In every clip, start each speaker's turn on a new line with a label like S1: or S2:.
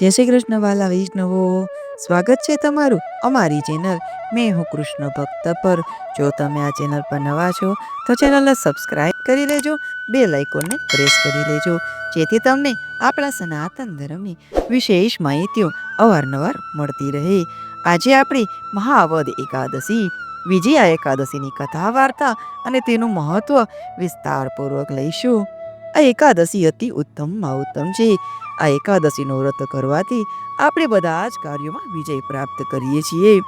S1: જય શ્રી કૃષ્ણ વાલા વૈષ્ણવો સ્વાગત છે તમારું અમારી ચેનલ મેં હું કૃષ્ણ ભક્ત પર. જો તમે આ ચેનલ પર નવા છો, તો ચેનલને સબસ્ક્રાઈબ કરી લેજો, બે લાઇકોનને પ્રેસ કરી લેજો, જેથી તમને આપણા સનાતન ધર્મની વિશેષ માહિતીઓ અવારનવાર મળતી રહે. આજે આપણી મહાવદ એકાદશી, વિજયા એકાદશીની કથા વાર્તા અને તેનું મહત્વ વિસ્તારપૂર્વક લઈશું. આ એકાદશી અતિ ઉત્તમમાં ઉત્તમ છે. આ એકાદશીનું વ્રત કરવાથી આપણે બધા જ કાર્યોમાં વિજય પ્રાપ્ત કરીએ છીએ.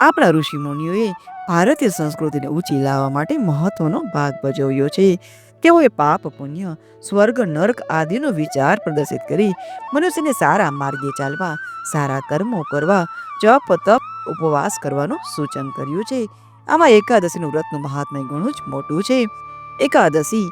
S1: આપણા ઋષિમુનિઓએ ભારતીય સંસ્કૃતિને ઊંચી લાવવા માટે મહત્વનો ભાગ ભજવ્યો છે. તેઓએ પાપ, પુણ્ય, સ્વર્ગ, નર્ક આદિનો વિચાર પ્રદર્શિત કરી મનુષ્યને સારા માર્ગે ચાલવા, સારા કર્મો કરવા, જપ, તપ, ઉપવાસ કરવાનું સૂચન કર્યું છે. આમાં એકાદશીનું વ્રતનું મહાત્મય ઘણું જ મોટું છે. એકાદશી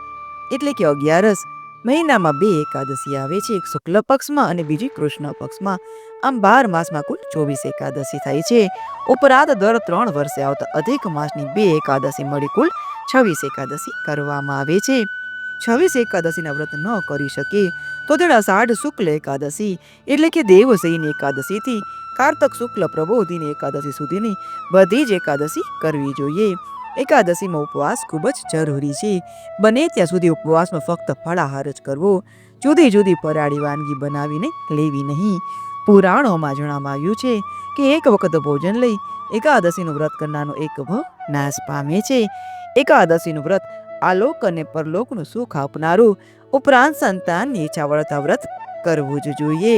S1: એટલે કે અગિયારસ મહિનામાં બે એકાદશી આવે છે. એક શુક્લ પક્ષમાં અને બીજી કૃષ્ણ પક્ષમાં. આમ બાર માસમાં કુલ ચોવીસ એકાદશી થાય છે. ઉપરાંત દર ત્રણ વર્ષે આવતા અધિક માસની બે એકાદશી મળી કુલ છવ્વીસ એકાદશી કરવામાં આવે છે. છવ્વીસ એકાદશીના વ્રત ન કરી શકે. તો તેના અષાઢ શુક્લ એકાદશી એટલે કે દેવસૈની એકાદશીથી કારતક શુક્લ પ્રબોધિની એકાદશી સુધીની બધી જ એકાદશી કરવી જોઈએ. એકાદશીમાં ઉપવાસ ખૂબ જ જરૂરી છે. બને ત્યાં સુધી ઉપવાસમાં ફક્ત ફળાહાર જ કરવો, જુદી જુદી પરાળી વાનગી બનાવીને લેવી નહીં. પુરાણોમાં જણાવવામાં આવ્યું છે કે એક વખત ભોજન લઈ એકાદશીનું વ્રત કરનારનો એક ભવ નાશ પામે છે. એકાદશીનું વ્રત આલોક અને પરલોકનું સુખ આપનારું ઉપરાંત સંતાનની ઈચ્છા વળતા વ્રત કરવું જ જોઈએ.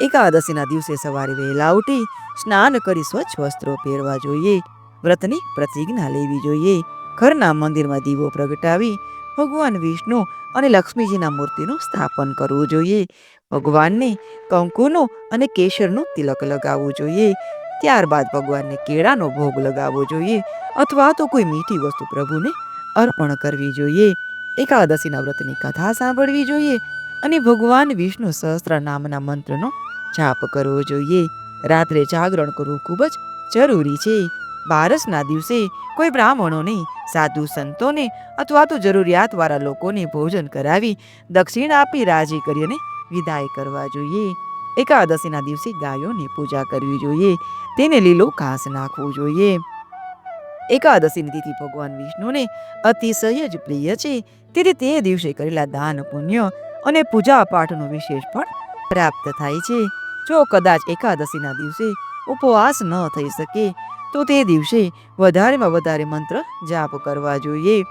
S1: એકાદશીના દિવસે સવારે વહેલા ઉઠી સ્નાન કરી સ્વચ્છ વસ્ત્રો પહેરવા જોઈએ. વ્રતની પ્રતિજ્ઞા લેવી જોઈએ. ઘરના મંદિરમાં દીવો પ્રગટાવી ભગવાન વિષ્ણુ અને લક્ષ્મીજીના મૂર્તિનું સ્થાપન કરવું જોઈએ. ભગવાનને કંકુનો અને કેસરનું તિલક લગાવવું જોઈએ. ત્યારબાદ ભગવાનને કેળાનો ભોગ લગાવવો જોઈએ અથવા તો કોઈ મીઠી વસ્તુ પ્રભુને અર્પણ કરવી જોઈએ. એકાદશીના વ્રતની કથા સાંભળવી જોઈએ અને ભગવાન વિષ્ણુ સહસ્ત્ર નામના મંત્રનો જાપ કરવો જોઈએ. રાત્રે જાગરણ કરવું ખૂબ જ જરૂરી છે. બારસના દિવસે કોઈ બ્રાહ્મણોને સાધુ સંતોને અથવા તો જરૂરિયાતવાળા લોકોને ભોજન કરાવી દક્ષિણ આપી રાજી કરીને વિદાય કરવા જોઈએ. એકાદશીના દિવસે ગાયોની પૂજા કરવી જોઈએ, તેને લીલો ઘાસ નાખવું જોઈએ. એકાદશીની તિથિ ભગવાન વિષ્ણુને અતિશય જ પ્રિય છે, તેથી તે દિવસે કરેલા દાન, પુણ્ય અને પૂજા પાઠનું વિશેષ પણ પ્રાપ્ત થાય છે. જો કદાચ એકાદશીના દિવસે ઉપવાસ ન થઈ શકે તો તે દિવસે વધારેમાં વધારે મંત્ર જાપ કરવા જોઈએ.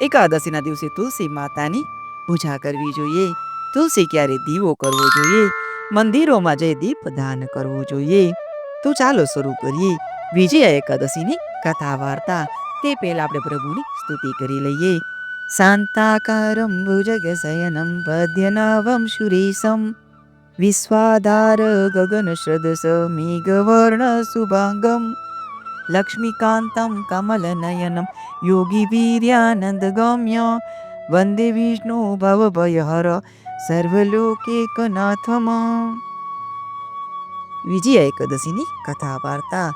S1: એકાદશીના દિવસે તુલસી માતાની પૂજા કરવી જોઈએ. તુલસી ક્યારે દીવો કરવો જોઈએ? મંદિરોમાં જઈ દીપ દાન કરવું જોઈએ. તો ચાલો શરૂ કરીએ. વિજયા એકાદશીની કથા વાર્તા. તે પહેલા આપણે પ્રભુની સ્તુતિ કરી લઈએ. શાંતાકારમ ભુજગશયનમ ભદ્યનાવમ શુરીશમ વિશ્વાધાર ગગન શ્રદસ મેઘવર્ણ શુભાંગમ. લક્ષ્મીકાંતમ કમલનયનમ યોગી વીર્યાનંદ ગમ્ય વંદે વિષ્ણુ ભવભયહર સર્વલોકેકનાથમ વિજયા એકાદશીની કથા વાર્તા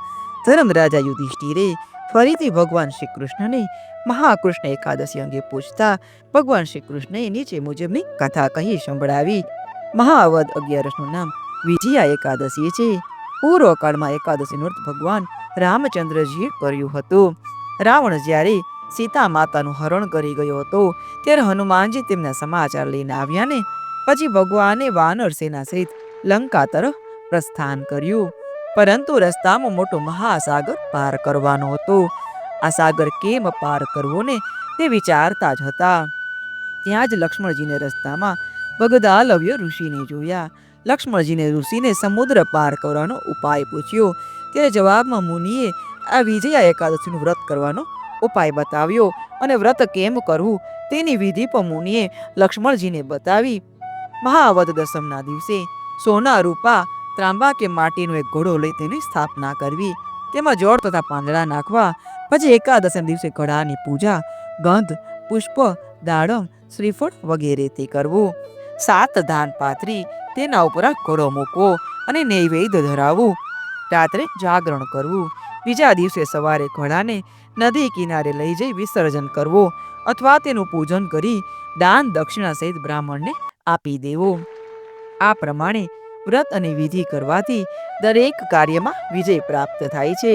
S1: ધર્મરાજા યુધિષ્ઠિરે ફરીથી ભગવાન શ્રી કૃષ્ણને મહાકૃષ્ણ એકાદશી અંગે પૂછતા ભગવાન શ્રી કૃષ્ણએ નીચે મુજબની કથા કહી સંભળાવી મહાઅવધ અગિયારસનું નામ વિજયા એકાદશી છે પૂર્વકાળમાં એકાદશીનું વ્રત ભગવાન રામચંદ્રજીએ કર્યું હતું. રાવણ જ્યારે સીતા માતાનું હરણ કરી ગયો હતો, ત્યારે હનુમાનજી તેમના સમાચાર લઈને આવ્યા ને પછી ભગવાને વાનર સેના સહિત લંકા તરફ પ્રસ્થાન કર્યું. પરંતુ રસ્તામાં મોટો મહાસાગર પાર કરવાનો હતો. આ સાગર કેમ પાર કરવો ને તે વિચારતા જ હતા. ત્યાં જ લક્ષ્મણજીને રસ્તામાં બગદાલવ્ય ઋષિને જોયા. લક્ષ્મણજીને ઋષિને સમુદ્ર પાર કરવાનો ઉપાય પૂછ્યો. ત્યારે જવાબમાં મુનિએ આ વિજયા એકાદશીનું વ્રત કરવાનો ઉપાય બતાવ્યો અને વ્રત કેમ કરવું તેની વિધિ પણ મુનિએ લક્ષ્મણજીને બતાવી. મહાવધ દસમના દિવસે સોના રૂપા, ત્રાંબા કે માટીનો એક ઘોડો લઈ તેની સ્થાપના કરવી. તેમાં જળ તથા પાંદડા નાખવા, પછી એકાદશમ દિવસે ઘડાની પૂજા, ગંધ, પુષ્પ, દાડમ, શ્રીફળ વગેરેથી કરવું. સાત ધાન પાથરી તેના ઉપર ઘડો મૂકવો અને નૈવેદ્ય ધરાવવું રાત્રે જાગરણ કરવું. બીજા દિવસે સવારે ઘડાને નદી કિનારે લઈ જઈ વિસર્જન કરવો અથવા તેનું પૂજન કરી દાન દક્ષિણા સહિત બ્રાહ્મણને આપી દેવો. આ પ્રમાણે વ્રત અને વિધિ કરવાથી દરેક કાર્યમાં વિજય પ્રાપ્ત થાય છે.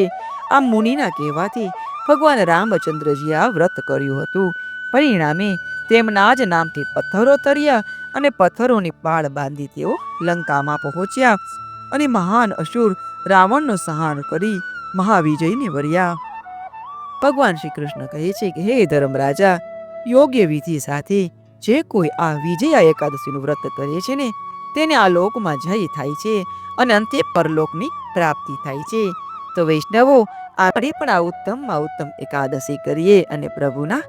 S1: આ મુનિના કહેવાથી ભગવાન રામચંદ્રજીએ આ વ્રત કર્યું હતું. પરિણામે તેમના જ નામથી પથ્થરો તર્યા અને પથ્થરોની પાળ બાંધી તેઓ લંકામાં પહોંચ્યા અને મહાન અસુર રાવણનો સંહાર કરી મહાવિજયને વર્યા. ભગવાન શ્રી કૃષ્ણ કહે છે કે, હે ધર્મરાજા, યોગ્ય વિધિ સાથે જે કોઈ આ વિજયા એકાદશીનું વ્રત કરે છે ને, તેને આ લોકમાં જય થાય છે અને અંતે પરલોકની પ્રાપ્તિ થાય છે. તો વૈષ્ણવો, આપણે પણ આ ઉત્તમમાં ઉત્તમ એકાદશી કરીએ અને પ્રભુના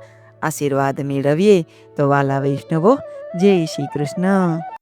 S1: આશીર્વાદ મેળવીએ. તો વાલા વૈષ્ણવો જય શ્રી કૃષ્ણ.